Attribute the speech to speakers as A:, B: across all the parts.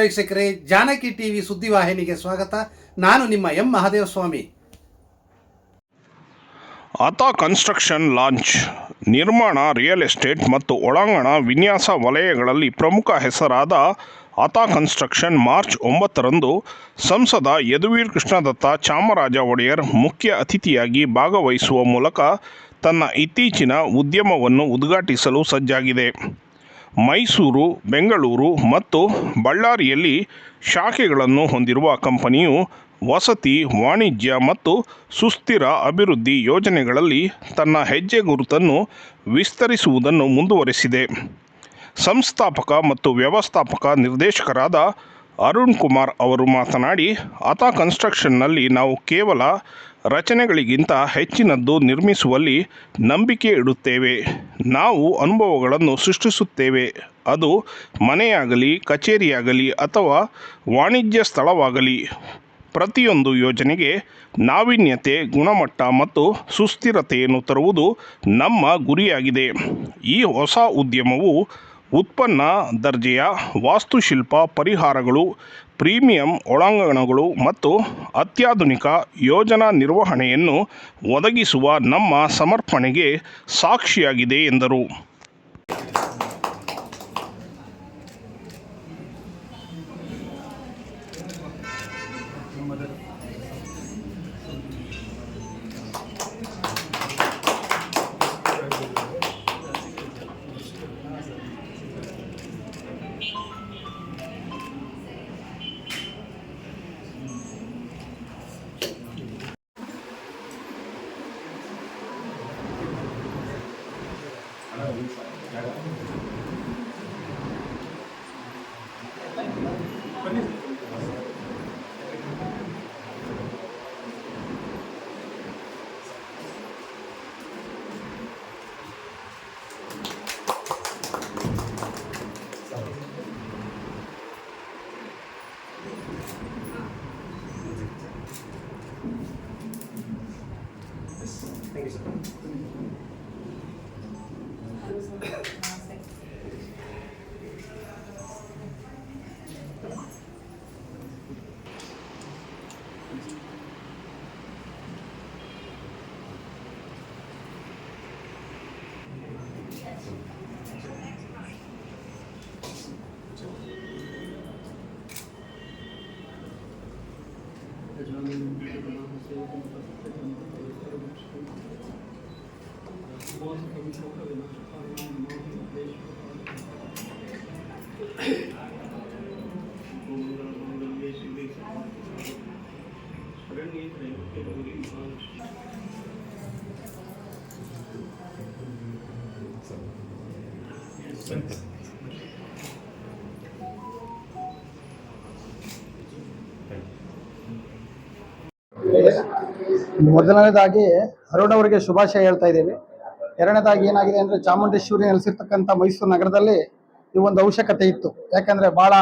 A: ವೀಕ್ಷಕರೇ, ಜಾನಕಿ ಟಿವಿ ಸುದ್ದಿವಾಹಿನಿಗೆ ಸ್ವಾಗತ. ನಾನು ನಿಮ್ಮ M Mahadevaswamy.
B: Atha construction launch, ನಿರ್ಮಾಣ, ರಿಯಲ್ ಎಸ್ಟೇಟ್ ಮತ್ತು ಒಳಾಂಗಣ ವಿನ್ಯಾಸ ವಲಯಗಳಲ್ಲಿ ಪ್ರಮುಖ ಹೆಸರಾದ ಆತಾ ಕನ್ಸ್ಟ್ರಕ್ಷನ್ ಮಾರ್ಚ್ ಒಂಬತ್ತರಂದು ಸಂಸದ ಯದುವೀರ್ ಕೃಷ್ಣದತ್ತ ಚಾಮರಾಜ ಒಡೆಯರ್ ಮುಖ್ಯ ಅತಿಥಿಯಾಗಿ ಭಾಗವಹಿಸುವ ಮೂಲಕ ತನ್ನ ಇತ್ತೀಚಿನ ಉದ್ಯಮವನ್ನು ಉದ್ಘಾಟಿಸಲು ಸಜ್ಜಾಗಿದೆ. ಮೈಸೂರು, ಬೆಂಗಳೂರು ಮತ್ತು ಬಳ್ಳಾರಿಯಲ್ಲಿ ಶಾಖೆಗಳನ್ನು ಹೊಂದಿರುವ ಕಂಪನಿಯು ವಸತಿ, ವಾಣಿಜ್ಯ ಮತ್ತು ಸುಸ್ಥಿರ ಅಭಿವೃದ್ಧಿ ಯೋಜನೆಗಳಲ್ಲಿ ತನ್ನ ಹೆಜ್ಜೆ ಗುರುತನ್ನು ವಿಸ್ತರಿಸುವುದನ್ನು ಮುಂದುವರೆಸಿದೆ. ಸಂಸ್ಥಾಪಕ ಮತ್ತು ವ್ಯವಸ್ಥಾಪಕ ನಿರ್ದೇಶಕರಾದ ಅರುಣ್ ಕುಮಾರ್ ಅವರು ಮಾತನಾಡಿ, ಅತಾ ಕನ್ಸ್ಟ್ರಕ್ಷನ್ನಲ್ಲಿ ನಾವು ಕೇವಲ ರಚನೆಗಳಿಗಿಂತ ಹೆಚ್ಚಿನದ್ದು ನಿರ್ಮಿಸುವಲ್ಲಿ ನಂಬಿಕೆ ಇಡುತ್ತೇವೆ. ನಾವು ಅನುಭವಗಳನ್ನು ಸೃಷ್ಟಿಸುತ್ತೇವೆ. ಅದು ಮನೆಯಾಗಲಿ, ಕಚೇರಿಯಾಗಲಿ ಅಥವಾ ವಾಣಿಜ್ಯ ಸ್ಥಳವಾಗಲಿ. ಪ್ರತಿಯೊಂದು ಯೋಜನೆಗೆ ನಾವೀನ್ಯತೆ, ಗುಣಮಟ್ಟ ಮತ್ತು ಸುಸ್ಥಿರತೆಯನ್ನು ತರುವುದು ನಮ್ಮ ಗುರಿಯಾಗಿದೆ. ಈ ಹೊಸ ಉದ್ಯಮವು ಉತ್ಪನ್ನ, ದರ್ಜೆಯ ವಾಸ್ತುಶಿಲ್ಪ ಪರಿಹಾರಗಳು ಪ್ರೀಮಿಯಂ ಒಳಾಂಗಣಗಳು ಮತ್ತು ಅತ್ಯಾಧುನಿಕ ಯೋಜನಾ ನಿರ್ವಹಣೆಯನ್ನು ಒದಗಿಸುವ ನಮ್ಮ ಸಮರ್ಪಣೆಗೆ ಸಾಕ್ಷಿಯಾಗಿದೆ ಎಂದರು. Понятно?
C: ಮೊದಲನೇದಾಗಿ ಅರುಣ್ ಅವರಿಗೆ ಶುಭಾಶಯ ಹೇಳ್ತಾ ಇದ್ದೀವಿ. ಎರಡನೇದಾಗಿ ಏನಾಗಿದೆ ಅಂದ್ರೆ ಚಾಮುಂಡೇಶ್ವರಿ ನೆಲೆಸಿರ್ತಕ್ಕಂಥ ಮೈಸೂರು ನಗರದಲ್ಲಿ ಈ ಒಂದು ಅವಶ್ಯಕತೆ ಇತ್ತು. ಯಾಕಂದ್ರೆ ಬಹಳ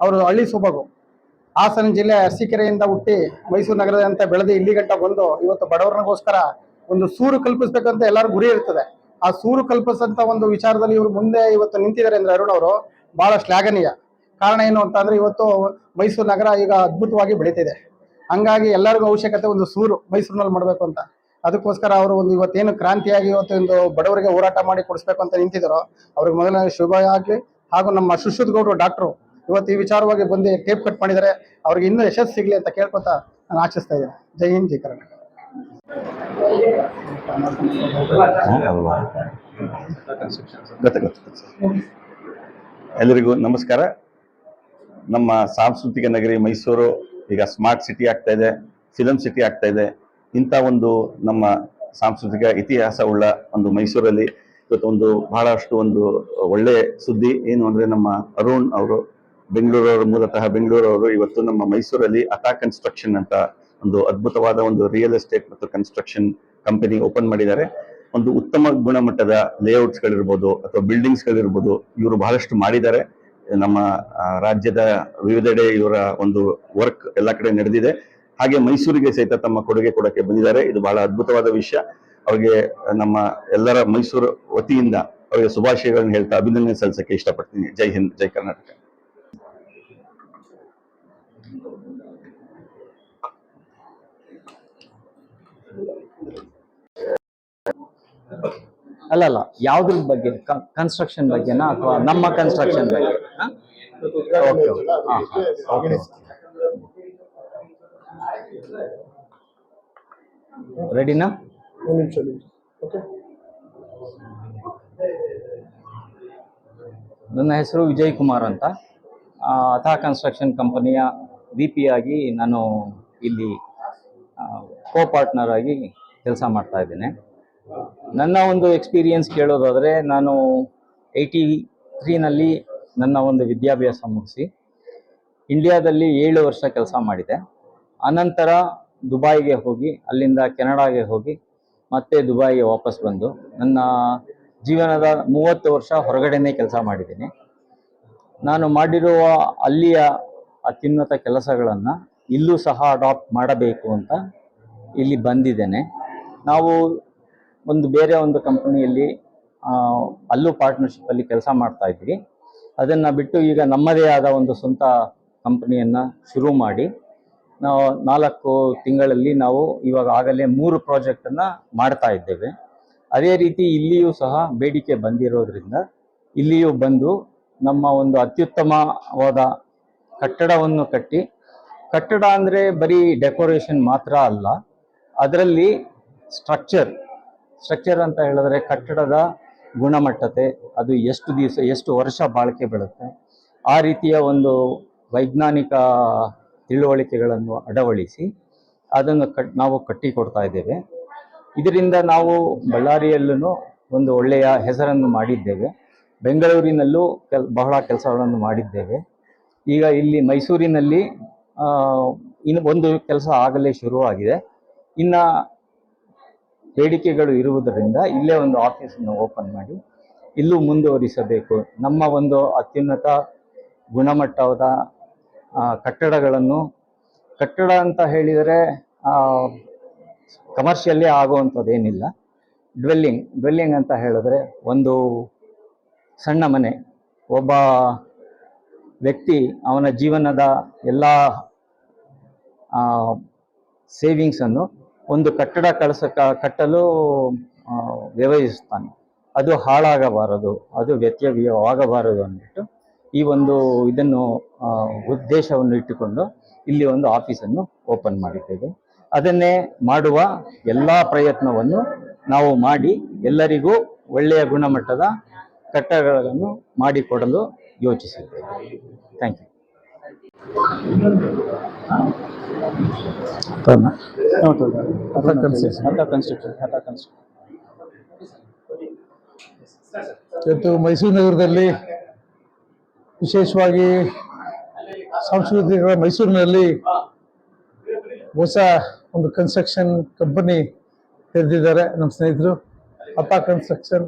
C: ಅವರು ಹಳ್ಳಿ ಸೊಬಗು ಹಾಸನ ಜಿಲ್ಲೆ ಅರಸೀಕೆರೆಯಿಂದ ಹುಟ್ಟಿ ಮೈಸೂರು ನಗರದಂತ ಬೆಳೆದು ಇಲ್ಲಿ ಗಂಟ ಬಂದು ಇವತ್ತು ಬಡವರಿಗೋಸ್ಕರ ಒಂದು ಸೂರು ಕಲ್ಪಿಸ್ಬೇಕಂತ ಎಲ್ಲರೂ ಗುರಿ ಇರ್ತದೆ. ಆ ಸೂರು ಕಲ್ಪಿಸಂತ ಒಂದು ವಿಚಾರದಲ್ಲಿ ಇವರು ಮುಂದೆ ಇವತ್ತು ನಿಂತಿದ್ದಾರೆ ಅಂದ್ರೆ ಅರುಣ್ ಅವರು ಬಹಳ ಶ್ಲಾಘನೀಯ. ಕಾರಣ ಏನು ಅಂತ ಅಂದ್ರೆ ಇವತ್ತು ಮೈಸೂರು ನಗರ ಈಗ ಅದ್ಭುತವಾಗಿ ಬೆಳೀತಿದೆ. ಹಂಗಾಗಿ ಎಲ್ಲರಿಗೂ ಅವಶ್ಯಕತೆ ಒಂದು ಸೂರು ಮೈಸೂರಿನಲ್ಲಿ ಮಾಡಬೇಕು ಅಂತ. ಅದಕ್ಕೋಸ್ಕರ ಅವರು ಒಂದು ಇವತ್ತೇನು ಕ್ರಾಂತಿಯಾಗಿ ಇವತ್ತು ಒಂದು ಬಡವರಿಗೆ ಹೋರಾಟ ಮಾಡಿ ಕೊಡಿಸ್ಬೇಕು ಅಂತ ನಿಂತಿದ್ದಾರೋ, ಅವ್ರಿಗೆ ಮೊದಲನೇ ಶುಭ ಆಗಲಿ. ಹಾಗೂ ನಮ್ಮ ಸುಶ್ರುತ್ ಗೌಡರು ಡಾಕ್ಟ್ರು ಇವತ್ತು ಈ ವಿಚಾರವಾಗಿ ಬಂದು ಟೇಪ್ ಕಟ್ ಮಾಡಿದರೆ ಅವ್ರಿಗೆ ಇನ್ನೂ ಯಶಸ್ಸು ಸಿಗಲಿ ಅಂತ ಕೇಳ್ಕೊತ ನಾನು ಆಶಿಸ್ತಾ ಇದ್ದೇನೆ. ಜೈ ಹಿಂದ್, ಜೈ ಕರ್ನಾಟಕ.
D: ಎಲ್ಲರಿಗೂ ನಮಸ್ಕಾರ. ನಮ್ಮ ಸಾಂಸ್ಕೃತಿಕ ನಗರಿ ಮೈಸೂರು ಈಗ ಸ್ಮಾರ್ಟ್ ಸಿಟಿ ಆಗ್ತಾ ಇದೆ ಫಿಲಂ ಸಿಟಿ ಆಗ್ತಾ ಇದೆ. ಇಂಥ ಒಂದು ನಮ್ಮ ಸಾಂಸ್ಕೃತಿಕ ಇತಿಹಾಸ ಉಳ್ಳ ಒಂದು ಮೈಸೂರಲ್ಲಿ ಇವತ್ತು ಒಂದು ಬಹಳಷ್ಟು ಒಂದು ಒಳ್ಳೆ ಸುದ್ದಿ ಏನು ಅಂದ್ರೆ ನಮ್ಮ ಅರುಣ್ ಅವರು ಬೆಂಗಳೂರವರು ಮೂಲತಃ ಬೆಂಗಳೂರವರು ಇವತ್ತು ನಮ್ಮ ಮೈಸೂರಲ್ಲಿ ಅಟಾ ಕನ್ಸ್ಟ್ರಕ್ಷನ್ ಅಂತ ಒಂದು ಅದ್ಭುತವಾದ ಒಂದು ರಿಯಲ್ ಎಸ್ಟೇಟ್ ಮತ್ತು ಕನ್ಸ್ಟ್ರಕ್ಷನ್ ಕಂಪನಿ ಓಪನ್ ಮಾಡಿದ್ದಾರೆ. ಒಂದು ಉತ್ತಮ ಗುಣಮಟ್ಟದ ಲೇಔಟ್ಸ್ ಗಳಿರ್ಬೋದು ಅಥವಾ ಬಿಲ್ಡಿಂಗ್ಸ್ ಗಳಿರ್ಬೋದು ಇವರು ಬಹಳಷ್ಟು ಮಾಡಿದ್ದಾರೆ. ನಮ್ಮ ರಾಜ್ಯದ ವಿವಿಧೆಡೆ ಇವರ ಒಂದು ವರ್ಕ್ ಎಲ್ಲ ಕಡೆ ನಡೆದಿದೆ. ಹಾಗೆ ಮೈಸೂರಿಗೆ ಸಹಿತ ತಮ್ಮ ಕೊಡುಗೆ ಕೊಡಕ್ಕೆ ಬಂದಿದ್ದಾರೆ. ಇದು ಬಹಳ ಅದ್ಭುತವಾದ ವಿಷಯ. ಅವರಿಗೆ ನಮ್ಮ ಎಲ್ಲರ ಮೈಸೂರು ವತಿಯಿಂದ ಅವರಿಗೆ ಶುಭಾಶಯಗಳನ್ನು ಹೇಳ್ತಾ ಅಭಿನಂದನೆ ಸಲ್ಲಿಸಕ್ಕೆ ಇಷ್ಟಪಡ್ತೀನಿ. ಜೈ ಹಿಂದ್, ಜೈ ಕರ್ನಾಟಕ.
E: ಅಲ್ಲ ಅಲ್ಲ ಯಾವ್ದ್ರ ಬಗ್ಗೆ? ಕನ್ಸ್ಟ್ರಕ್ಷನ್ ಬಗ್ಗೆನಾ ಅಥವಾ ನಮ್ಮ ಕನ್ಸ್ಟ್ರಕ್ಷನ್ ಬಗ್ಗೆ? ರೆಡಿನಾ ನನ್ನ ಹೆಸರು ವಿಜಯ್ ಕುಮಾರ್ ಅಂತ ಅಥಾ ಕನ್ಸ್ಟ್ರಕ್ಷನ್ ಕಂಪನಿಯ ವಿ ಪಿ ಆಗಿ ನಾನು ಇಲ್ಲಿ ಕೋ ಪಾರ್ಟ್ನರ್ ಆಗಿ ಕೆಲಸ ಮಾಡ್ತಾ ಇದ್ದೇನೆ. ನನ್ನ ಒಂದು ಎಕ್ಸ್ಪೀರಿಯನ್ಸ್ ಕೇಳೋದಾದರೆ ನಾನು ಏಯ್ಟಿ ತ್ರೀನಲ್ಲಿ ನನ್ನ ಒಂದು ವಿದ್ಯಾಭ್ಯಾಸ ಮುಗಿಸಿ ಇಂಡಿಯಾದಲ್ಲಿ ಏಳು ವರ್ಷ ಕೆಲಸ ಮಾಡಿದೆ. ಅನಂತರ ದುಬಾಯಿಗೆ ಹೋಗಿ, ಅಲ್ಲಿಂದ ಕೆನಡಾಗೆ ಹೋಗಿ ಮತ್ತೆ ದುಬೈಗೆ ವಾಪಸ್ ಬಂದು ನನ್ನ ಜೀವನದ ಮೂವತ್ತು ವರ್ಷ ಹೊರಗಡೆನೇ ಕೆಲಸ ಮಾಡಿದ್ದೀನಿ. ನಾನು ಮಾಡಿರುವ ಅಲ್ಲಿಯ ಅತ್ಯುನ್ನತ ಕೆಲಸಗಳನ್ನು ಇಲ್ಲೂ ಸಹ ಅಡಾಪ್ಟ್ ಮಾಡಬೇಕು ಅಂತ ಇಲ್ಲಿ ಬಂದಿದ್ದೇನೆ. ನಾವು ಒಂದು ಬೇರೆ ಒಂದು ಕಂಪನಿಯಲ್ಲಿ ಅಲ್ಲೂ ಪಾರ್ಟ್ನರ್ಶಿಪ್ಪಲ್ಲಿ ಕೆಲಸ ಮಾಡ್ತಾ ಇದ್ವಿ ಅದನ್ನು ಬಿಟ್ಟು ಈಗ ನಮ್ಮದೇ ಆದ ಒಂದು ಸ್ವಂತ ಕಂಪನಿಯನ್ನು ಶುರು ಮಾಡಿ, ನಾವು ನಾಲ್ಕು ತಿಂಗಳಲ್ಲಿ ನಾವು ಇವಾಗ ಆಗಲೇ ಮೂರು ಪ್ರಾಜೆಕ್ಟನ್ನು ಮಾಡ್ತಾ ಇದ್ದೇವೆ. ಅದೇ ರೀತಿ ಇಲ್ಲಿಯೂ ಸಹ ಬೇಡಿಕೆ ಬಂದಿರೋದ್ರಿಂದ, ಇಲ್ಲಿಯೂ ಬಂದು ನಮ್ಮ ಒಂದು ಅತ್ಯುತ್ತಮವಾದ ಕಟ್ಟಡವನ್ನು ಕಟ್ಟಿ, ಕಟ್ಟಡ ಅಂದರೆ ಬರೀ ಡೆಕೋರೇಷನ್ ಮಾತ್ರ ಅಲ್ಲ, ಅದರಲ್ಲಿ ಸ್ಟ್ರಕ್ಚರ್ ಸ್ಟ್ರಕ್ಚರ್ ಅಂತ ಹೇಳಿದ್ರೆ ಕಟ್ಟಡದ ಗುಣಮಟ್ಟತೆ, ಅದು ಎಷ್ಟು ದಿವಸ, ಎಷ್ಟು ವರ್ಷ ಬಾಳಿಕೆ ಬೀಳುತ್ತೆ, ಆ ರೀತಿಯ ಒಂದು ವೈಜ್ಞಾನಿಕ ತಿಳುವಳಿಕೆಗಳನ್ನು ಅಳವಡಿಸಿ ಅದನ್ನು ಕಟ್, ನಾವು ಕಟ್ಟಿಕೊಡ್ತಾ ಇದ್ದೇವೆ. ಇದರಿಂದ ನಾವು ಬಳ್ಳಾರಿಯಲ್ಲೂ ಒಂದು ಒಳ್ಳೆಯ ಹೆಸರನ್ನು ಮಾಡಿದ್ದೇವೆ. ಬೆಂಗಳೂರಿನಲ್ಲೂ ಕೆಲ್, ಬಹಳ ಕೆಲಸಗಳನ್ನು ಮಾಡಿದ್ದೇವೆ. ಈಗ ಇಲ್ಲಿ ಮೈಸೂರಿನಲ್ಲಿ ಇನ್ನು ಒಂದು ಕೆಲಸ ಆಗಲೇ ಶುರುವಾಗಿದೆ. ಇನ್ನು ಬೇಡಿಕೆಗಳು ಇರುವುದರಿಂದ ಇಲ್ಲೇ ಒಂದು ಆಫೀಸನ್ನು ಓಪನ್ ಮಾಡಿ, ಇಲ್ಲೂ ಮುಂದುವರಿಸಬೇಕು. ನಮ್ಮ ಒಂದು ಅತ್ಯುನ್ನತ ಗುಣಮಟ್ಟದ ಕಟ್ಟಡಗಳನ್ನು, ಕಟ್ಟಡ ಅಂತ ಹೇಳಿದರೆ ಕಮರ್ಷಿಯಲ್ಲೇ ಆಗುವಂಥದ್ದೇನಿಲ್ಲ. ಡ್ವೆಲ್ಲಿಂಗ್ ಡ್ವೆಲ್ಲಿಂಗ್ ಅಂತ ಹೇಳಿದ್ರೆ ಒಂದು ಸಣ್ಣ ಮನೆ, ಒಬ್ಬ ವ್ಯಕ್ತಿ ಅವನ ಜೀವನದ ಎಲ್ಲ ಸೇವಿಂಗ್ಸನ್ನು ಒಂದು ಕಟ್ಟಡ ಕಳಸ ಕಟ್ಟಲು ಆ, ವ್ಯವಹರಿಸ್ತಾನೆ ಅದು ಹಾಳಾಗಬಾರದು ಅದು ವ್ಯತ್ಯಯವಾಗಬಾರದು ಅಂದ್ಬಿಟ್ಟು ಈ ಒಂದು ಇದನ್ನು ಉದ್ದೇಶವನ್ನು ಇಟ್ಟುಕೊಂಡು ಇಲ್ಲಿ ಒಂದು ಆಫೀಸನ್ನು ಓಪನ್ ಮಾಡಿದ್ದೇವೆ. ಅದನ್ನೇ ಮಾಡುವ ಎಲ್ಲ ಪ್ರಯತ್ನವನ್ನು ನಾವು ಮಾಡಿ ಎಲ್ಲರಿಗೂ ಒಳ್ಳೆಯ ಗುಣಮಟ್ಟದ ಕಟ್ಟಡಗಳನ್ನು ಮಾಡಿಕೊಡಲು ಯೋಚಿಸಿದ್ದೇವೆ. ಥ್ಯಾಂಕ್ ಯು
C: ಇವತ್ತು ಮೈಸೂರು ನಗರದಲ್ಲಿ ವಿಶೇಷವಾಗಿ ಸಾಂಸ್ಕೃತಿಕ ಮೈಸೂರಿನಲ್ಲಿ ಹೊಸ ಒಂದು ಕನ್ಸ್ಟ್ರಕ್ಷನ್ ಕಂಪನಿ ತೆರೆದಿದ್ದಾರೆ ನಮ್ಮ ಸ್ನೇಹಿತರು. ಅಪ್ಪ ಕನ್ಸ್ಟ್ರಕ್ಷನ್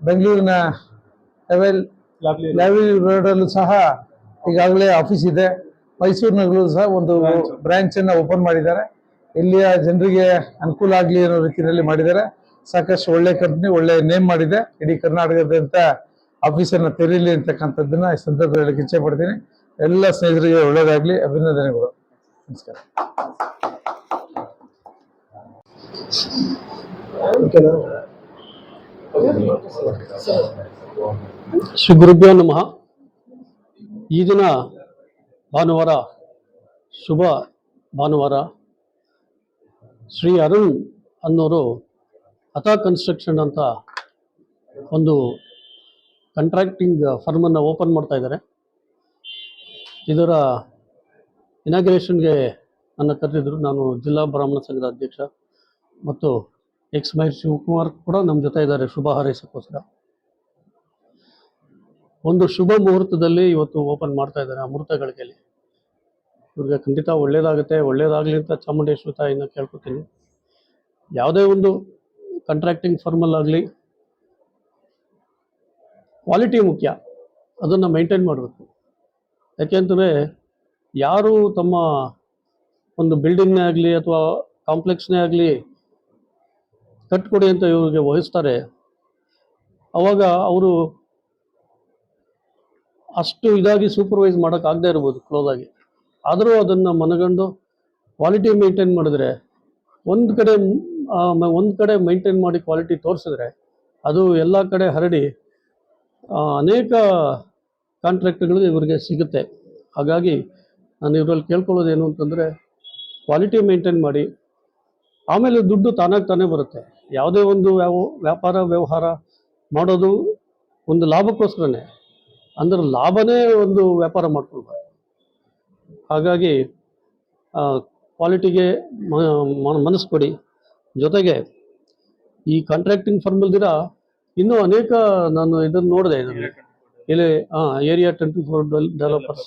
C: ಬೆಂಗಳೂರಿನ ಲೆವೆಲ್ ಲೆವೆಲ್ ರೋಡಲ್ಲೂ ಸಹ ಈಗಾಗಲೇ ಆಫೀಸ್ ಇದೆ. ಮೈಸೂರಿನಲ್ಲೂ ಸಹ ಒಂದು ಬ್ರಾಂಚ್ ಅನ್ನ ಓಪನ್ ಮಾಡಿದ್ದಾರೆ. ಇಲ್ಲಿಯ ಜನರಿಗೆ ಅನುಕೂಲ ಆಗಲಿ ಅನ್ನೋ ರೀತಿಯಲ್ಲಿ ಮಾಡಿದ್ದಾರೆ. ಸಾಕಷ್ಟು ಒಳ್ಳೆ ಕಂಪ್ನಿ ಒಳ್ಳೆ ನೇಮ್ ಮಾಡಿದೆ. ಇಡೀ ಕರ್ನಾಟಕದಂತ ಆಫೀಸನ್ನು ತೆರೀಲಿ ಅಂತಕ್ಕಂಥದ್ದನ್ನ ಈ ಸಂದರ್ಭದಲ್ಲಿ ಇಚ್ಛೆ ಪಡ್ತೀನಿ ಎಲ್ಲ ಸ್ನೇಹಿತರಿಗೆ ಒಳ್ಳೇದಾಗ್ಲಿ. ಅಭಿನಂದನೆಗಳು. ನಮಸ್ಕಾರ.
F: ಶ್ರೀ ಗುರುಭ್ಯೋ ನಮಃ. ಈ ದಿನ ಭಾನುವಾರ, ಶುಭ ಭಾನುವಾರ. ಶ್ರೀ ಅರುಣ್ ಅನ್ನೋರು ಅತಾ ಕನ್ಸ್ಟ್ರಕ್ಷನ್ ಅಂತ ಒಂದು ಕಂಟ್ರಾಕ್ಟಿಂಗ್ ಫರ್ಮನ್ನು ಓಪನ್ ಮಾಡ್ತಾ ಇದ್ದಾರೆ. ಇದರ ಇನಾಗ್ರೇಷನ್ಗೆ ನನ್ನ ಕರೆದಿದ್ದರು ನಾನು ಜಿಲ್ಲಾ ಬ್ರಾಹ್ಮಣ ಸಂಘದ ಅಧ್ಯಕ್ಷ ಮತ್ತು ಎಕ್ಸ್ ಮಹೇಶ್ ಶಿವಕುಮಾರ್ ಕೂಡ ನಮ್ಮ ಜೊತೆ ಇದ್ದಾರೆ. ಶುಭ ಹಾರೈಸೋಕ್ಕೋಸ್ಕರ. ಒಂದು ಶುಭ ಮುಹೂರ್ತದಲ್ಲಿ ಇವತ್ತು ಓಪನ್ ಮಾಡ್ತಾ ಇದ್ದಾರೆ ಅಮೃತ ಗಳಿಗೆಯಲ್ಲಿ ಇವ್ರಿಗೆ ಖಂಡಿತ ಒಳ್ಳೇದಾಗುತ್ತೆ, ಒಳ್ಳೇದಾಗಲಿ ಅಂತ ಚಾಮುಂಡೇಶ್ವರಿ ತಾಯಿನ ಕೇಳ್ಕೊತೀನಿ. ಯಾವುದೇ ಒಂದು ಕಾಂಟ್ರಾಕ್ಟಿಂಗ್ ಆಗಲಿ ಕ್ವಾಲಿಟಿ ಮುಖ್ಯ. ಅದನ್ನು ಮೈಂಟೈನ್ ಮಾಡಬೇಕು. ಯಾಕೆಂದರೆ ಯಾರು ತಮ್ಮ ಒಂದು ಬಿಲ್ಡಿಂಗ್ನೇ ಆಗಲಿ ಅಥವಾ ಕಾಂಪ್ಲೆಕ್ಸ್ನೇ ಆಗಲಿ ಕಟ್ಕೊಡಿ ಅಂತ ಇವ್ರಿಗೆ ವಹಿಸ್ತಾರೆ ಅವಾಗ ಅವರು ಅಷ್ಟು ಇದಾಗಿ ಸೂಪರ್ವೈಸ್ ಮಾಡೋಕ್ಕಾಗದೇ ಇರ್ಬೋದು ಕ್ಲೋಸ್ ಆದರೂ ಅದನ್ನು ಮನಗಂಡು ಕ್ವಾಲಿಟಿ ಮೇಂಟೈನ್ ಮಾಡಿದ್ರೆ, ಒಂದು ಕಡೆ ಒಂದು ಕಡೆ ಮೈಂಟೈನ್ ಮಾಡಿ ಕ್ವಾಲಿಟಿ ತೋರಿಸಿದ್ರೆ, ಅದು ಎಲ್ಲ ಕಡೆ ಹರಡಿ ಅನೇಕ ಕಾಂಟ್ರಾಕ್ಟ್ಗಳು ಇವರಿಗೆ ಸಿಗುತ್ತೆ. ಹಾಗಾಗಿ ನಾನು ಇವರಲ್ಲಿ ಕೇಳ್ಕೊಳ್ಳೋದು ಏನು ಅಂತಂದರೆ ಕ್ವಾಲಿಟಿ ಮೇಂಟೈನ್ ಮಾಡಿ, ಆಮೇಲೆ ದುಡ್ಡು ತಾನಾಗಿ ತಾನೇ ಬರುತ್ತೆ. ಯಾವುದೇ ಒಂದು ವ್ಯಾಪಾರ ವ್ಯವಹಾರ ಮಾಡೋದು ಒಂದು ಲಾಭಕ್ಕೋಸ್ಕರನೇ. ಅಂದ್ರೆ ಲಾಭನೇ ಒಂದು ವ್ಯಾಪಾರ ಮಾಡ್ಕೊಳ್ಬಾರ್ದು. ಹಾಗಾಗಿ ಕ್ವಾಲಿಟಿಗೆ ಮನಸ್ಸು ಕೊಡಿ ಜೊತೆಗೆ ಈ ಕಾಂಟ್ರಾಕ್ಟಿಂಗ್ ಫರ್ಮ್ ಇಲ್ದಿರ ಇನ್ನೂ ಅನೇಕ ನಾನು ಇದನ್ನು. ನೋಡಿದೆ ಇದರಲ್ಲಿ ಇಲ್ಲಿ ಹಾಂ area twenty four developers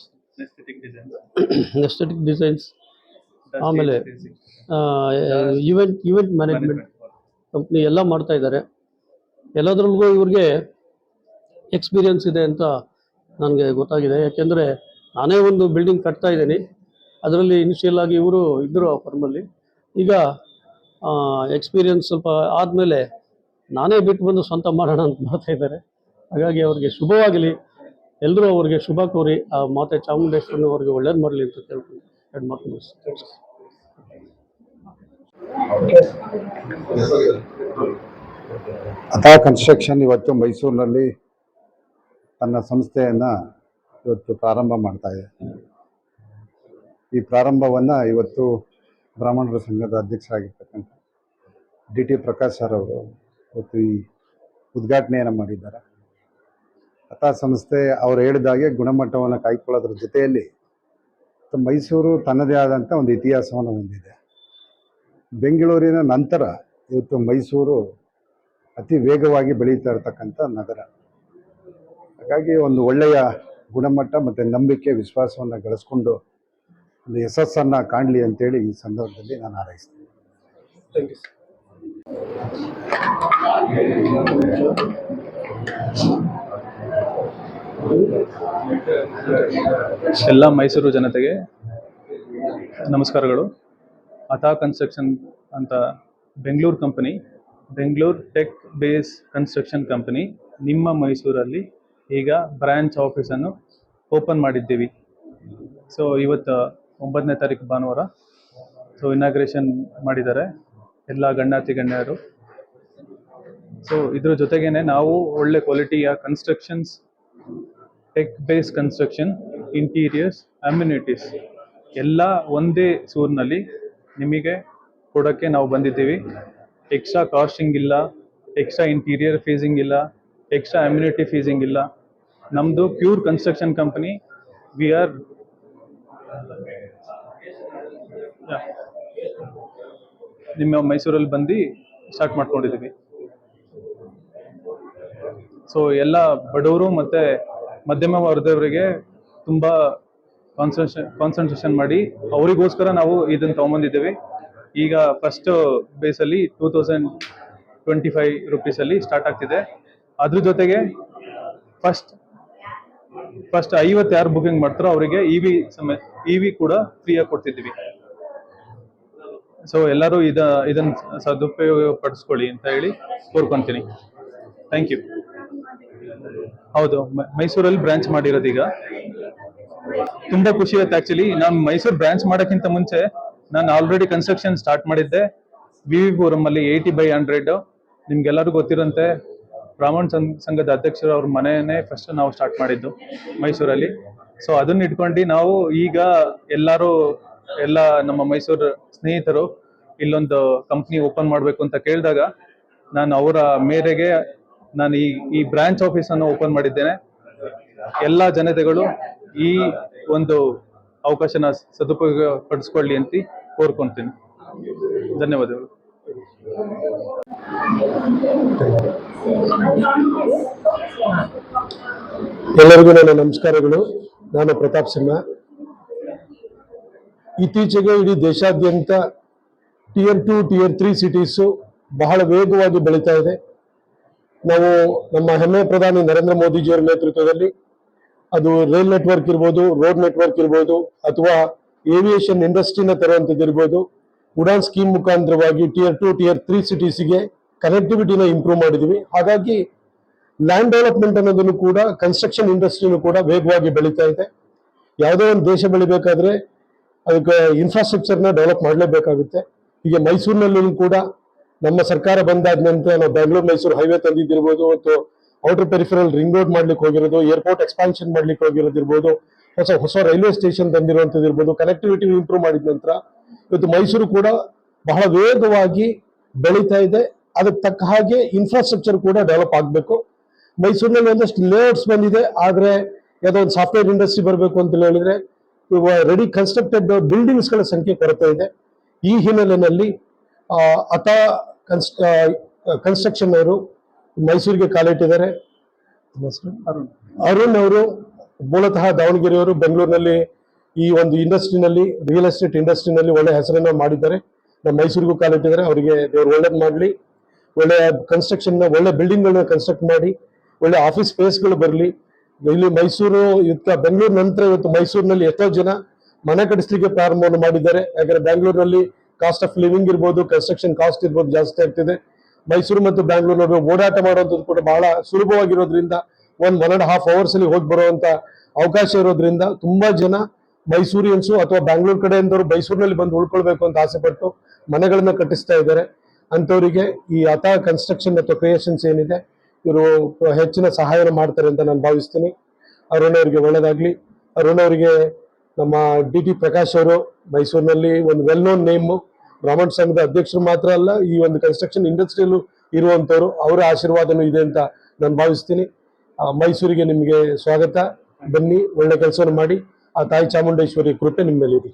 F: aesthetic designs ಆಮೇಲೆ ಇವೆಂಟ್ ಇವೆಂಟ್ ಮ್ಯಾನೇಜ್ಮೆಂಟ್ ಕಂಪ್ನಿ ಎಲ್ಲ ಮಾಡ್ತಾ ಇದ್ದಾರೆ ಎಲ್ಲದರಲ್ಲಿಗೂ ಇವ್ರಿಗೆ ಎಕ್ಸ್ಪೀರಿಯನ್ಸ್ ಇದೆ ಅಂತ ನನಗೆ ಗೊತ್ತಾಗಿದೆ. ಯಾಕೆಂದರೆ ನಾನೇ ಒಂದು ಬಿಲ್ಡಿಂಗ್ ಕಟ್ತಾ ಇದ್ದೀನಿ. ಅದರಲ್ಲಿ ಇನಿಷಿಯಲ್ ಆಗಿ ಇವರು ಇದ್ದರು ಆ ಫರ್ಮಲ್ಲಿ ಈಗ ಎಕ್ಸ್ಪೀರಿಯನ್ಸ್ ಸ್ವಲ್ಪ ಆದಮೇಲೆ ನಾನೇ ಬಿಟ್ಟು ಬಂದು ಸ್ವಂತ ಮಾಡೋಣ ಅಂತ ಮಾಡ್ತಾ ಇದ್ದಾರೆ. ಹಾಗಾಗಿ ಅವ್ರಿಗೆ ಶುಭವಾಗಲಿ. ಎಲ್ಲರೂ ಅವ್ರಿಗೆ ಶುಭ ಕೋರಿ ಆ ಮಾತೆ ಚಾಮುಂಡೇಶ್ವರನ ಅವ್ರಿಗೆ ಒಳ್ಳೇದು ಮಾಡಲಿ ಅಂತ ಕೇಳ್ಕೊಂಡು ಎರಡು ಮಾತು
G: ಕನ್ಸ್ಟ್ರಕ್ಷನ್ ಇವತ್ತು ಮೈಸೂರಿನಲ್ಲಿ ತನ್ನ ಸಂಸ್ಥೆಯನ್ನು ಇವತ್ತು ಪ್ರಾರಂಭ ಮಾಡ್ತಾ ಇದೆ. ಈ ಪ್ರಾರಂಭವನ್ನು ಇವತ್ತು ಬ್ರಾಹ್ಮಣರ ಸಂಘದ ಅಧ್ಯಕ್ಷರಾಗಿರ್ತಕ್ಕಂಥ ಡಿ ಟಿ ಪ್ರಕಾಶ್ ಸರ್ ಅವರು ಇವತ್ತು ಈ ಉದ್ಘಾಟನೆಯನ್ನು ಮಾಡಿದ್ದಾರೆ. ಕಥಾ ಸಂಸ್ಥೆ ಅವರು ಹೇಳಿದಾಗೆ ಗುಣಮಟ್ಟವನ್ನು ಕಾಯ್ಕೊಳ್ಳೋದ್ರ ಜೊತೆಯಲ್ಲಿ ಮೈಸೂರು ತನ್ನದೇ ಆದಂಥ ಒಂದು ಇತಿಹಾಸವನ್ನು ಹೊಂದಿದೆ. ಬೆಂಗಳೂರಿನ ನಂತರ ಇವತ್ತು ಮೈಸೂರು ಅತಿ ವೇಗವಾಗಿ ಬೆಳೀತಾ ಇರತಕ್ಕಂಥ ನಗರ. ಹಾಗಾಗಿ ಒಂದು ಒಳ್ಳೆಯ ಗುಣಮಟ್ಟ ಮತ್ತು ನಂಬಿಕೆ ವಿಶ್ವಾಸವನ್ನು ಗಳಿಸ್ಕೊಂಡು ಒಂದು ಯಶಸ್ಸನ್ನು ಕಾಣಲಿ ಅಂತೇಳಿ ಈ ಸಂದರ್ಭದಲ್ಲಿ ನಾನು ಹಾರೈಸ್ತೀನಿ.
H: ಎಲ್ಲ ಮೈಸೂರು ಜನತೆಗೆ ನಮಸ್ಕಾರಗಳು. ಅಥಾ ಕನ್ಸ್ಟ್ರಕ್ಷನ್ ಅಂತ Bengaluru company Bengaluru tech base construction company ನಿಮ್ಮ ಮೈಸೂರಲ್ಲಿ ಈಗ ಬ್ರ್ಯಾಂಚ್ ಆಫೀಸನ್ನು ಓಪನ್ ಮಾಡಿದ್ದೀವಿ. ಸೊ ಇವತ್ತು ಒಂಬತ್ತನೇ ತಾರೀಕು ಭಾನುವಾರ. ಸೊ ಇನಾಗ್ರೇಷನ್ ಮಾಡಿದ್ದಾರೆ ಎಲ್ಲ ಗಣ್ಯಾತಿ ಗಣ್ಯರು. ಸೊ ಇದ್ರ ಜೊತೆಗೇನೆ ನಾವು ಒಳ್ಳೆ ಕ್ವಾಲಿಟಿಯ constructions tech base construction interiors amenities ಎಲ್ಲ ಒಂದೇ ಸೂರಿನಲ್ಲಿ ನಿಮಗೆ ಕೊಡೋಕ್ಕೆ ನಾವು ಬಂದಿದ್ದೀವಿ. ಎಕ್ಸ್ಟ್ರಾ ಕಾಸ್ಟಿಂಗ್ ಇಲ್ಲ ಎಕ್ಸ್ಟ್ರಾ ಇಂಟೀರಿಯರ್ ಫೀಸಿಂಗ್ ಇಲ್ಲ ಎಕ್ಸ್ಟ್ರಾ ಅಮ್ಯುನಿಟಿ ಫೀಸಿಂಗ್ ಇಲ್ಲ ನಮ್ಮದು pure construction company we are ನಿಮ್ಮ ಮೈಸೂರಲ್ಲಿ ಬಂದು ಸ್ಟಾರ್ಟ್ ಮಾಡ್ಕೊಂಡಿದ್ದೀವಿ ಸೊ ಎಲ್ಲ ಬಡವರು ಮತ್ತೆ ಮಧ್ಯಮ ವರ್ಗದವರಿಗೆ ತುಂಬ ಕಾನ್ಸನ್ಟ್ರೇಷನ್ ಕಾನ್ಸಂಟ್ರೇಷನ್ ಮಾಡಿ ಅವರಿಗೋಸ್ಕರ ನಾವು ಇದನ್ನ ತೊಗೊಂಬಂದಿದ್ದೀವಿ. ಈಗ ಫಸ್ಟ್ ಬೇಸಲ್ಲಿ ಟೂ ತೌಸಂಡ್ ಟ್ವೆಂಟಿ ಫೈವ್ ರುಪೀಸಲ್ಲಿ ಸ್ಟಾರ್ಟ್ ಆಗ್ತಿದೆ. ಅದ್ರ ಜೊತೆಗೆ ಫಸ್ಟ್ ಫಸ್ಟ್ ಐವತ್ತು ಯಾರು ಬುಕಿಂಗ್ ಮಾಡ್ತಾರೋ ಅವರಿಗೆ ಇ ವಿ ಸಮ ಇ ವಿ ಕೂಡ ಫ್ರೀಯಾಗಿ ಕೊಡ್ತಿದ್ದೀವಿ. ಸೊ ಎಲ್ಲರೂ ಇದ ಇದನ್ನ ಸದುಪಯೋಗ ಪಡಿಸ್ಕೊಳ್ಳಿ ಅಂತ ಹೇಳಿ ಕೋರ್ಕೊಂತೀನಿ. ಥ್ಯಾಂಕ್ ಯು ಹೌದು ಮೈಸೂರಲ್ಲಿ ಬ್ರಾಂಚ್ ಮಾಡಿರೋದು ಈಗ. ತುಂಬಾ ಖುಷಿ ಆಯ್ತು ಆಕ್ಚುಲಿ ನಾನು ಮೈಸೂರು ಬ್ರಾಂಚ್ ಮಾಡೋಕ್ಕಿಂತ ಮುಂಚೆ ನಾನು ಆಲ್ರೆಡಿ ಕನ್ಸ್ಟ್ರಕ್ಷನ್ ಸ್ಟಾರ್ಟ್ ಮಾಡಿದ್ದೆ. ವಿ ವಿ ಪುರಂ ಅಲ್ಲಿ ಏಯ್ಟಿ ಬೈ ಹಂಡ್ರೆಡ್ ನಿಮ್ಗೆಲ್ಲರಿಗೂ ಗೊತ್ತಿರೋಂತೆ ಬ್ರಾಹ್ಮಣ ಸಂಘದ ಅಧ್ಯಕ್ಷರು ಅವ್ರ ಮನೆಯೇ ಫಸ್ಟ್ ನಾವು ಸ್ಟಾರ್ಟ್ ಮಾಡಿದ್ದು ಮೈಸೂರಲ್ಲಿ. ಸೊ ಅದನ್ನ ಇಟ್ಕೊಂಡು ನಾವು ಈಗ ಎಲ್ಲರೂ, ಎಲ್ಲ ನಮ್ಮ ಮೈಸೂರು ಸ್ನೇಹಿತರು ಇಲ್ಲೊಂದು ಕಂಪ್ನಿ ಓಪನ್ ಮಾಡಬೇಕು ಅಂತ ಕೇಳಿದಾಗ ನಾನು ಅವರ ಮೇರೆಗೆ ನಾನು ಈ ಈ ಬ್ರಾಂಚ್ ಆಫೀಸ್ ಅನ್ನು ಓಪನ್ ಮಾಡಿದ್ದೇನೆ. ಎಲ್ಲ ಜನತೆಗಳು ಈ ಒಂದು ಅವಕಾಶನ ಸದುಪಯೋಗ ಪಡಿಸ್ಕೊಳ್ಳಿ ಅಂತ ಕೋರ್ಕೊಂತೀನಿ. ಧನ್ಯವಾದಗಳು.
I: ಎಲ್ಲರಿಗೂ ನನ್ನ ನಮಸ್ಕಾರಗಳು. ನಾನು ಪ್ರತಾಪ್ ಸಿಂಹ. ಇತ್ತೀಚೆಗೆ ಇಡೀ ದೇಶಾದ್ಯಂತ tier two tier three cities ಬಹಳ ವೇಗವಾಗಿ ಬೆಳೀತಾ ಇದೆ. ನಾವು ನಮ್ಮ ಹೆಮ್ಮೆ ಪ್ರಧಾನಿ ನರೇಂದ್ರ ಮೋದಿಜಿಯವರ ನೇತೃತ್ವದಲ್ಲಿ ಅದು ರೈಲ್ ನೆಟ್ವರ್ಕ್ ಇರ್ಬೋದು, ರೋಡ್ ನೆಟ್ವರ್ಕ್ ಇರ್ಬೋದು, ಅಥವಾ ಏವಿಯೇಷನ್ ಇಂಡಸ್ಟ್ರಿನ ತರುವಂಥದ್ದು ಇರ್ಬೋದು ಉಡಾನ್ ಸ್ಕೀಮ್ ಮುಖಾಂತರವಾಗಿ ಟಿಯರ್ ಟು ಟಿಯರ್ ತ್ರೀ ಸಿಟೀಸ್ಗೆ ಕನೆಕ್ಟಿವಿಟಿನ ಇಂಪ್ರೂವ್ ಮಾಡಿದೀವಿ. ಹಾಗಾಗಿ ಲ್ಯಾಂಡ್ ಡೆವಲಪ್ಮೆಂಟ್ ಅನ್ನೋದನ್ನು ಕೂಡ ಕನ್ಸ್ಟ್ರಕ್ಷನ್ ಇಂಡಸ್ಟ್ರಿನೂ ಕೂಡ ವೇಗವಾಗಿ ಬೆಳೀತಾ ಇದೆ. ಯಾವುದೇ ಒಂದು ದೇಶ ಬೆಳಿಬೇಕಾದ್ರೆ ಅದಕ್ಕೆ ಇನ್ಫ್ರಾಸ್ಟ್ರಕ್ಚರ್ನ ಡೆವಲಪ್ ಮಾಡಲೇಬೇಕಾಗುತ್ತೆ. ಈಗ ಮೈಸೂರಿನಲ್ಲೂ ಕೂಡ ನಮ್ಮ ಸರ್ಕಾರ ಬಂದಾದ ನಂತರ ನಾವು ಬೆಂಗಳೂರು ಮೈಸೂರು ಹೈವೇ ತಂದಿದ್ದಿರ್ಬೋದು ಮತ್ತು ಔಟರ್ ಪೆರಿಫರಲ್ ರಿಂಗ್ ರೋಡ್ ಮಾಡ್ಲಿಕ್ಕೆ ಹೋಗಿರೋದು ಏರ್ಪೋರ್ಟ್ ಎಕ್ಸ್ಪಾನ್ಷನ್ ಮಾಡ್ಲಿಕ್ಕೆ ಹೋಗಿರೋದಿರ್ಬೋದು, ಹೊಸ ಹೊಸ ರೈಲ್ವೆ ಸ್ಟೇಷನ್ ತಂದಿರುವಂಥದ್ದು ಇರ್ಬೋದು ಕನೆಕ್ಟಿವಿಟಿ ಇಂಪ್ರೂವ್ ಮಾಡಿದ ನಂತರ ಇವತ್ತು ಮೈಸೂರು ಕೂಡ ಬಹಳ ವೇಗವಾಗಿ ಬೆಳೀತಾ ಇದೆ. ಅದಕ್ಕೆ ತಕ್ಕ ಹಾಗೆ ಇನ್ಫ್ರಾಸ್ಟ್ರಕ್ಚರ್ ಕೂಡ ಡೆವಲಪ್ ಆಗಬೇಕು. ಮೈಸೂರಿನಲ್ಲಿ ಒಂದಷ್ಟು ಲೇಔಟ್ಸ್ ಬಂದಿದೆ. ಆದರೆ ಯಾವುದೋ ಒಂದು ಸಾಫ್ಟ್ವೇರ್ ಇಂಡಸ್ಟ್ರಿ ಬರಬೇಕು ಅಂತ ಹೇಳಿದ್ರೆ ರೆಡಿ ಕನ್ಸ್ಟ್ರಕ್ಟೆಡ್ ಬಿಲ್ಡಿಂಗ್ಸ್ಗಳ ಸಂಖ್ಯೆ ಕೊರತೆ ಇದೆ. ಈ ಹಿನ್ನೆಲೆಯಲ್ಲಿ ಅತ ಕನ್ಸ್ ಕನ್ಸ್ಟ್ರಕ್ಷನ್ ಅವರು ಮೈಸೂರಿಗೆ ಕಾಲಿಟ್ಟಿದ್ದಾರೆ? ಅರುಣ್ ಅವರು ಮೂಲತಃ ದಾವಣಗೆರೆಯವರು ಬೆಂಗಳೂರಿನಲ್ಲಿ ಈ ಒಂದು ಇಂಡಸ್ಟ್ರಿನಲ್ಲಿ ರಿಯಲ್ ಎಸ್ಟೇಟ್ ಇಂಡಸ್ಟ್ರಿನಲ್ಲಿ ಒಳ್ಳೆ ಹೆಸರನ್ನ ಮಾಡಿದ್ದಾರೆ. ನಮ್ಮ ಮೈಸೂರಿಗೂ ಕಾಲಿಟ್ಟಿದ್ದಾರೆ. ಅವರಿಗೆ ದೇವರು ಒಳ್ಳೇದು ಮಾಡಲಿ. ಒಳ್ಳೆ ಕನ್ಸ್ಟ್ರಕ್ಷನ್ ಒಳ್ಳೆ ಬಿಲ್ಡಿಂಗ್ ಗಳನ್ನ ಕನ್ಸ್ಟ್ರಕ್ಟ್ ಮಾಡಿ. ಒಳ್ಳೆ ಆಫೀಸ್ ಸ್ಪೇಸ್ಗಳು ಬರಲಿ. ಇಲ್ಲಿ ಮೈಸೂರು ಇವತ್ತು ಬೆಂಗಳೂರು ನಂತರ ಇವತ್ತು ಮೈಸೂರಿನಲ್ಲಿ ಎಷ್ಟೋ ಜನ ಮನೆ ಕಟ್ಟಿಸ್ಲಿಕ್ಕೆ ಪ್ರಾರಂಭವನ್ನು ಮಾಡಿದ್ದಾರೆ. ಯಾಕಂದ್ರೆ ಬೆಂಗಳೂರಿನಲ್ಲಿ ಕಾಸ್ಟ್ ಆಫ್ ಲಿವಿಂಗ್ ಇರ್ಬೋದು ಕನ್ಸ್ಟ್ರಕ್ಷನ್ ಕಾಸ್ಟ್ ಇರ್ಬೋದು ಜಾಸ್ತಿ ಆಗ್ತಿದೆ. ಮೈಸೂರು ಮತ್ತು ಬ್ಯಾಂಗ್ಳೂರ್ ನಡುವೆ ಓಡಾಟ ಮಾಡುವಂಥದ್ದು ಕೂಡ ಬಹಳ ಸುಲಭವಾಗಿರೋದ್ರಿಂದ ಒಂದು ಒನ್ ಅಂಡ್ ಹಾಫ್ ಅವರ್ಸ್ ಅಲ್ಲಿ ಹೋಗಿ ಬರುವಂತ ಅವಕಾಶ ಇರೋದ್ರಿಂದ ತುಂಬಾ ಜನ ಮೈಸೂರಿಯನ್ಸು ಅಥವಾ ಬ್ಯಾಂಗ್ಳೂರ್ ಕಡೆಯಿಂದವರು ಮೈಸೂರಿನಲ್ಲಿ ಬಂದು ಉಳ್ಕೊಳ್ಬೇಕು ಅಂತ ಆಸೆ ಪಟ್ಟು ಮನೆಗಳನ್ನ ಕಟ್ಟಿಸ್ತಾ ಇದ್ದಾರೆ. ಅಂಥವರಿಗೆ ಈ ಅತಾ ಕನ್ಸ್ಟ್ರಕ್ಷನ್ ಅಥವಾ ಕ್ರಿಯೇಷನ್ಸ್ ಏನಿದೆ, ಇವರು ಹೆಚ್ಚಿನ ಸಹಾಯ ಮಾಡ್ತಾರೆ ಅಂತ ನಾನು ಭಾವಿಸ್ತೀನಿ. ಅರುಣ್ ಅವರಿಗೆ ಒಳ್ಳೇದಾಗ್ಲಿ. ಅರುಣ್ ಅವರಿಗೆ ನಮ್ಮ ಡಿ ಟಿ ಪ್ರಕಾಶ್ ಅವರು, ಮೈಸೂರಿನಲ್ಲಿ ಒಂದು ವೆಲ್ ನೋನ್ ನೇಮ್ ಬ್ರಾಹ್ಮಣ ಸಂಘದ ಅಧ್ಯಕ್ಷರು ಮಾತ್ರ ಅಲ್ಲ, ಈ ಒಂದು ಕನ್ಸ್ಟ್ರಕ್ಷನ್ ಇಂಡಸ್ಟ್ರಿಯಲ್ಲೂ ಇರುವಂತವರು ಅವರ ಆಶೀರ್ವಾದನೂ ಇದೆ ಅಂತ ನಾನು ಭಾವಿಸ್ತೀನಿ. ಮೈಸೂರಿಗೆ ನಿಮಗೆ ಸ್ವಾಗತ. ಬನ್ನಿ, ಒಳ್ಳೆ ಕೆಲಸವನ್ನು ಮಾಡಿ. ಆ ತಾಯಿ ಚಾಮುಂಡೇಶ್ವರಿ ಕೃಪೆ ನಿಮ್ಮೇಲಿದೆ